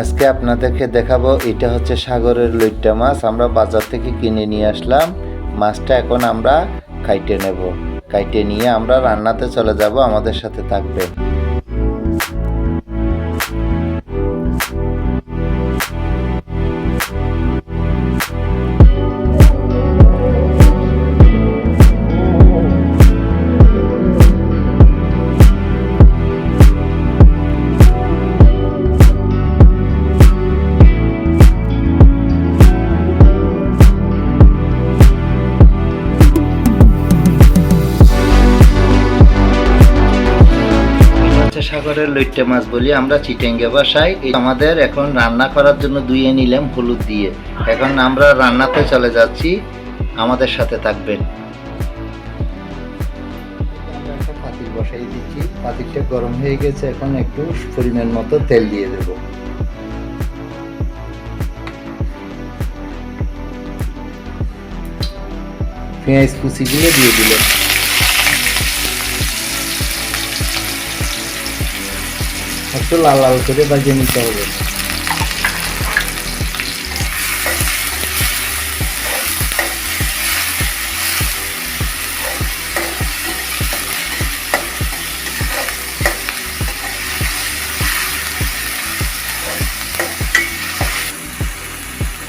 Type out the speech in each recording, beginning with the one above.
আজকে আপনাদেরকে দেখাবো, এটা হচ্ছে সাগরের লইট্টা মাছ। আমরা বাজার থেকে কিনে নিয়ে আসলাম। মাছটা এখন আমরা কাইটে নেব। কাইটে নিয়ে আমরা রান্নাতে চলে যাব, আমাদের সাথে থাকবে হচ্ছে সাগরের লইট্টে মাছ বলি, আমরা চিটেঙ্গে বাসায় আমাদের এখন রান্না করার জন্য ধুয়ে নিলাম হলুদ দিয়ে। এখন আমরা রান্নাতে চলে যাচ্ছি। আমাদের সাথে থাকবেন। পাতিল বসাই গরম হয়ে গেছে, এখন একটু পরিমাণ মতো তেল দিয়ে দেব। পেঁয়াজ কুচিগুলো দিয়ে দিলাম। একটু লাল লাল করে বাজিয়ে নিতে হবে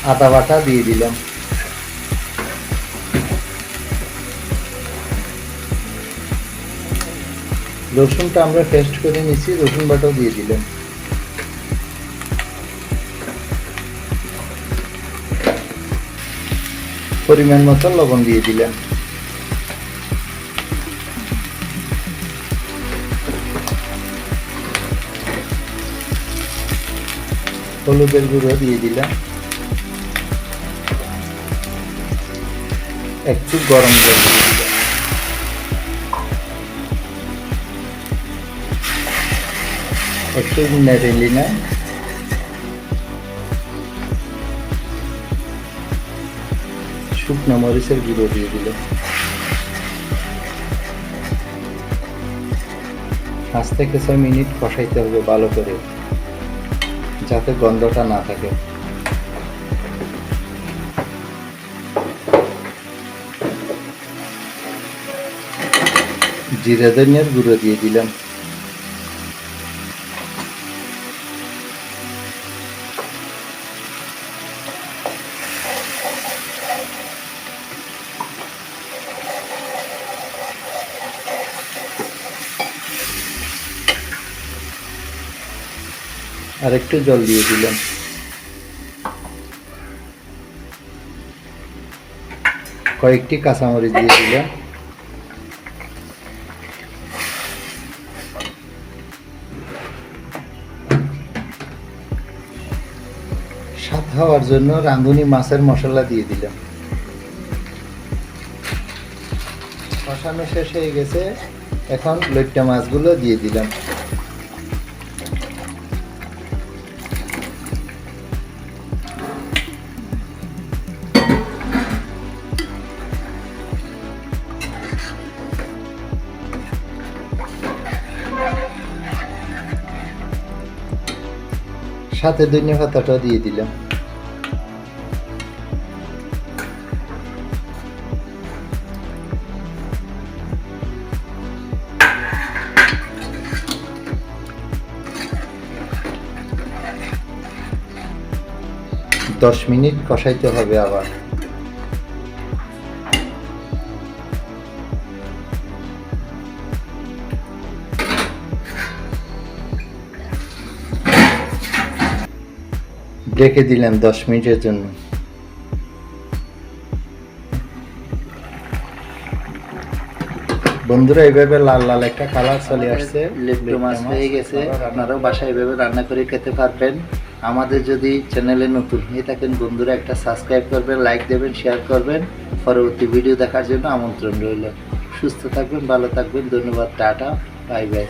আদা বাটা দিয়ে দিলাম রসুনটা আমরা পেস্ট করে নিচ্ছি রসুন বাটাও দিয়ে দিলাম। পরিমাণ মতো লবণ দিয়ে দিলাম। হলুদের গুঁড়ো দিয়ে দিলাম। একটু গরম জল দিয়ে দিলাম। নেড়ে নিলাম শুকনো মরিচের গুঁড়ো দিয়ে দিল। পাঁচ থেকে ছয় মিনিট কষাইতে হবে ভালো করে, যাতে গন্ধটা না থাকে। জিরা ধনিয়ার গুঁড়ো দিয়ে দিলাম। আর একটু জল দিয়ে দিলাম। কয়েকটি কাঁচামরিচ দিয়ে দিলাম। স্বাদ হওয়ার জন্য রাঁধুনি মাছের মশলা দিয়ে দিলাম। কষানো শেষ হয়ে গেছে। এখন লইট্টা মাছগুলো দিয়ে দিলাম। সাথে ধনিয়া পাতাটাও দিয়ে দিলাম। দশ মিনিট কষাইতে হবে আবার। রেখে দিলাম দশ মিনিটের জন্য। বন্ধুরা এইভাবে লাল লাল একটা কালার চলে আসছে। লেপটো মাছ হয়ে গেছে। আপনারাও বাসায় এইভাবে রান্না করে খেতে পারবেন। আমাদের যদি চ্যানেলে নতুন হয়ে থাকেন বন্ধুরা একটা সাবস্ক্রাইব করবেন লাইক দেবেন শেয়ার করবেন। পরবর্তী ভিডিও দেখার জন্য আমন্ত্রণ রইল। সুস্থ থাকবেন ভালো থাকবেন। ধন্যবাদ টাটা বাই বাই।